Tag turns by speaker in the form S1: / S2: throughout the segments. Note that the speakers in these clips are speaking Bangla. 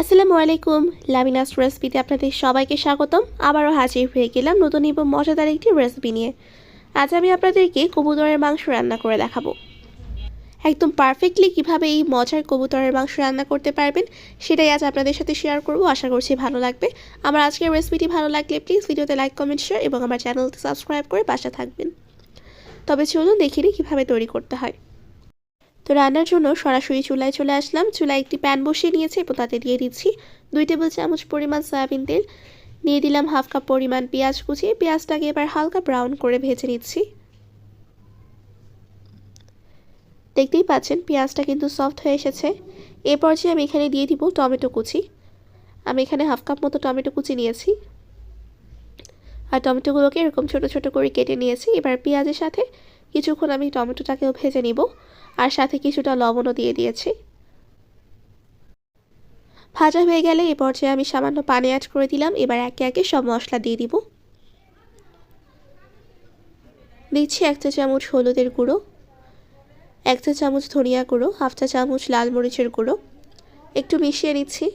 S1: আসসালামু আলাইকুম। লামিনাস রেসিপিতে আপনাদের সবাইকে স্বাগতম। আবারও হাজির হয়ে গেলাম নতুন এবং মজাদার একটি রেসিপি নিয়ে। আজ আমি আপনাদেরকে কবুতরের মাংস রান্না করে দেখাবো। একদম পারফেক্টলি কীভাবে এই মজার কবুতরের মাংস রান্না করতে পারবেন, সেটাই আজ আপনাদের সাথে শেয়ার করব। আশা করছি ভালো লাগবে। আমার আজকের রেসিপিটি ভালো লাগলে প্লিজ ভিডিওতে লাইক, কমেন্ট, শেয়ার এবং আমার চ্যানেলটি সাবস্ক্রাইব করে পাশে থাকবেন। তবে চলুন দেখিনি কীভাবে তৈরি করতে হয়। তো রান্নার জন্য সরাসরি চুলায় চলে আসলাম। চুলায় একটি প্যান বসিয়ে নিয়েছি এবং তাতে দিয়ে দিচ্ছি দুই টেবিল চামচ পরিমাণ সয়াবিন তেল। নিয়ে দিলাম হাফ কাপ পরিমাণ পেঁয়াজ কুচি। পেঁয়াজটাকে এবার হালকা ব্রাউন করে ভেজে নিচ্ছি। দেখতেই পাচ্ছেন, পেঁয়াজটা কিন্তু সফট হয়ে এসেছে। এ পর্যায়ে আমি এখানে দিয়ে দিব টমেটো কুচি। আমি এখানে হাফ কাপ মতো টমেটো কুচি নিয়েছি। আর টমেটোগুলোকে এরকম ছোট ছোট করে কেটে নিয়েছি। এবার পেঁয়াজের সাথে কিছুক্ষণ আমি টমেটোটাকেও ভেজে নিব, আর সাথে কিছুটা লবণও দিয়ে দিয়েছি। ভাজা হয়ে গেলে এ পর্যায়ে আমি সামান্য পানি অ্যাড করে দিলাম, এবার একে একে সব মশলা দিয়ে দিব। দিচ্ছি এক চা চামচ হলুদের গুঁড়ো, এক চা চামচ ধনিয়া গুঁড়ো, হাফ চা চামচ লাল মরিচের গুঁড়ো। একটু মিশিয়ে নিচ্ছি।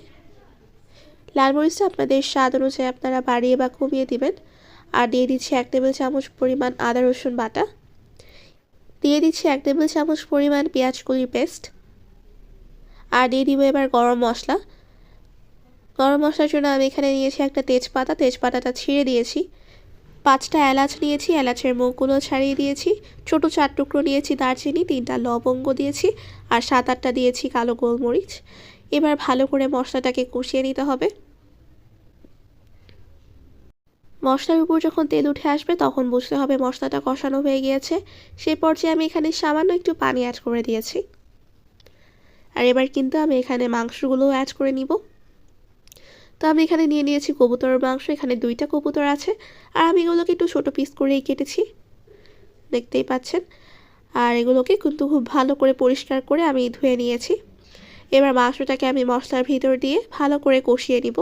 S1: লাল মরিচটা আপনাদের স্বাদ অনুযায়ী আপনারা বাড়িয়ে বা কমিয়ে দিবেন। আর দিয়ে দিচ্ছি এক টেবিল চামচ পরিমাণ আদা রসুন বাটা। দিয়ে দিচ্ছি এক টেবিল চামচ পরিমাণ পেঁয়াজ কলির পেস্ট। আর দিয়ে দিব এবার গরম মশলা। গরম মশলার জন্য আমি এখানে নিয়েছি একটা তেজপাতা। তেজপাতাটা ছিঁড়ে দিয়েছি। পাঁচটা এলাচ নিয়েছি। এলাচের মুখগুলো ছাড়িয়ে দিয়েছি। ছোটো চার টুকরো নিয়েছি দারচিনি, তিনটা লবঙ্গ দিয়েছি আর সাত আটটা দিয়েছি কালো গোলমরিচ। এবার ভালো করে মশলাটাকে কষিয়ে নিতে হবে। মশলার উপর যখন তেল উঠে আসবে, তখন বুঝতে হবে মশলাটা কষানো হয়ে গিয়েছে। সেই পর্যায়ে আমি এখানে সামান্য একটু পানি অ্যাড করে দিয়েছি। আর এবার কিন্তু আমি এখানে মাংসগুলোও অ্যাড করে নিব। তো আমি এখানে নিয়ে নিয়েছি কবুতরের মাংস, এখানে দুইটা কবুতর আছে। আর আমি এগুলোকে একটু ছোটো পিস করেই কেটেছি। দেখতেই পাচ্ছেন? আর এগুলোকে কিন্তু খুব ভালো করে পরিষ্কার করে আমি ধুয়ে নিয়েছি। এবার মাংসটাকে আমি মশলার ভিতর দিয়ে ভালো করে কষিয়ে নিব।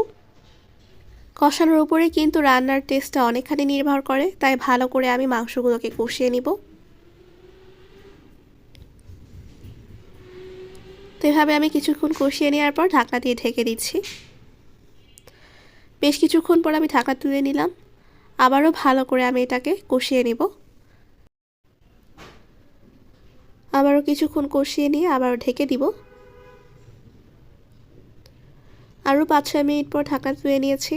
S1: কষানোর উপরে কিন্তু রান্নার টেস্টটা অনেকখানি নির্ভর করে, তাই ভালো করে আমি মাংসগুলোকে কষিয়ে নিব। তো এভাবে আমি কিছুক্ষণ কষিয়ে নেওয়ার পর ঢাকনা দিয়ে ঢেকে দিচ্ছি। বেশ কিছুক্ষণ পর আমি ঢাকা তুলে নিলাম। আবারও ভালো করে আমি এটাকে কষিয়ে নিব। আবারও কিছুক্ষণ কষিয়ে নিয়ে আবারও ঢেকে দিব। আরও পাঁচ ছয় মিনিট পর ঢাকা তুলে নিয়েছি।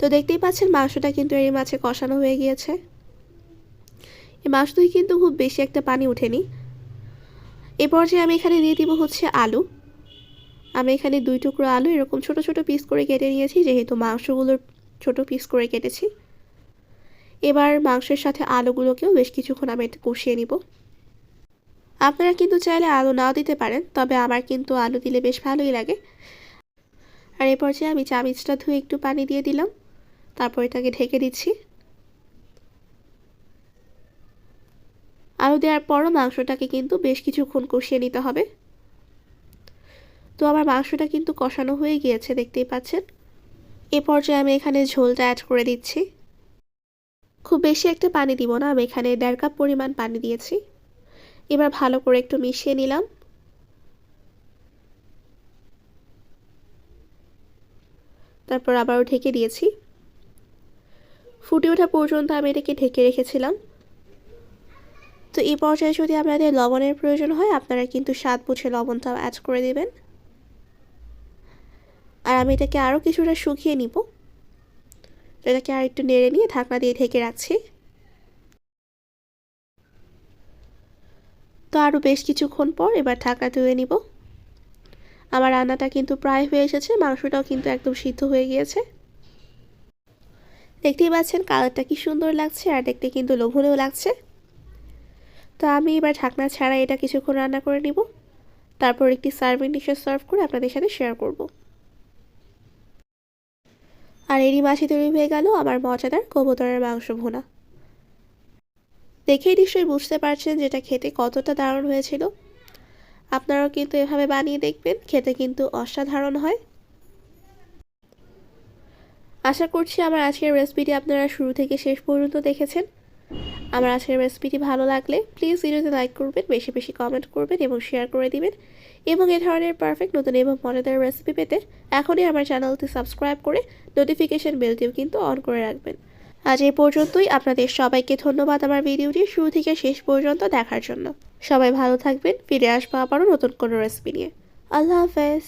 S1: তো দেখতেই পাচ্ছেন মাংসটা কিন্তু এর মাছে কষানো হয়ে গিয়েছে। এই মাংস থেকে কিন্তু খুব বেশি একটা পানি ওঠেনি। এ পর্যায়ে আমি এখানে দিয়ে দিব হচ্ছে আলু। আমি এখানে দুই টুকরো আলু, এরকম ছোট ছোট পিস করে কেটে নিয়েছি, যেহেতু মাংসগুলোর ছোট পিস করে কেটেছি। এবার মাংসের সাথে আলুগুলোকেও বেশ কিছুক্ষণ আমি একটু কষিয়ে নিব। আপনারা কিন্তু চাইলে আলু নাও দিতে পারেন, তবে আমার কিন্তু আলু দিলে বেশ ভালোই লাগে। আর এ পর্যায়ে আমি চামিচটা ধুয়ে একটু পানি দিয়ে দিলাম। তারপর এটাকে ঢেকে দিচ্ছি। আলু দেওয়ার পরও মাংসটাকে কিন্তু বেশ কিছুক্ষণ কষিয়ে নিতে হবে। তো আমার মাংসটা কিন্তু কষানো হয়ে গিয়েছে, দেখতেই পাচ্ছেন। এ পর্যায়ে আমি এখানে ঝোলটা অ্যাড করে দিচ্ছি। খুব বেশি একটা পানি দিব না, আমি এখানে দেড় কাপ পরিমাণ পানি দিয়েছি। এবার ভালো করে একটু মিশিয়ে নিলাম। তারপর আবারও ঢেকে দিয়েছি। ফুটে ওঠা পর্যন্ত আমি এটাকে ঢেকে রেখেছিলাম। তো এই পর্যায়ে যদি আপনাদের লবণের প্রয়োজন হয়, আপনারা কিন্তু স্বাদ বুঝে লবণটা অ্যাড করে দেবেন। আর আমি এটাকে আরও কিছুটা শুকিয়ে নিব। এটাকে আর একটু নেড়ে নিয়ে ঢাকনা দিয়ে ঢেকে রাখছি। তো আরও বেশ কিছুক্ষণ পর এবার ঢাকনা তুলে নিব। আমার রান্নাটা কিন্তু প্রায় হয়ে এসেছে, মাংসটাও কিন্তু একদম সিদ্ধ হয়ে গিয়েছে। দেখতেই পাচ্ছেন কালারটা কি সুন্দর লাগছে আর দেখতে কিন্তু লোভনীয় লাগছে। তো আমি এবার ঢাকনা ছাড়া এটা কিছুক্ষণ রান্না করে নিব। তারপর একটি সার্ভিং ডিশে সার্ভ করে আপনাদের সাথে শেয়ার করব। আর এরই মাসি তৈরি হয়ে গেল আমার মজাদার কবুতরের মাংস ভুনা। দেখেই নিশ্চয়ই বুঝতে পারছেন যেটা খেতে কতটা দারুণ হয়েছিল। আপনারাও কিন্তু এভাবে বানিয়ে দেখবেন, খেতে কিন্তু অসাধারণ হয়। আশা করছি আমার আজকের রেসিপিটি আপনারা শুরু থেকে শেষ পর্যন্ত দেখেছেন। আমার আজকের রেসিপিটি ভালো লাগলে প্লিজ ভিডিওতে লাইক করবেন, বেশি বেশি কমেন্ট করবেন এবং শেয়ার করে দিবেন এবং এ ধরনের পারফেক্ট নতুন এবং মজাদার রেসিপি পেতে এখনই আমার চ্যানেলটি সাবস্ক্রাইব করে নোটিফিকেশন বেলটিও কিন্তু অন করে রাখবেন। আজ এই পর্যন্তই, আপনাদের সবাইকে ধন্যবাদ আমার ভিডিওটি শুরু থেকে শেষ পর্যন্ত দেখার জন্য। সবাই ভালো থাকবেন, ফিরে আসব আবারও নতুন কোনো রেসিপি নিয়ে। আল্লাহ হাফেজ।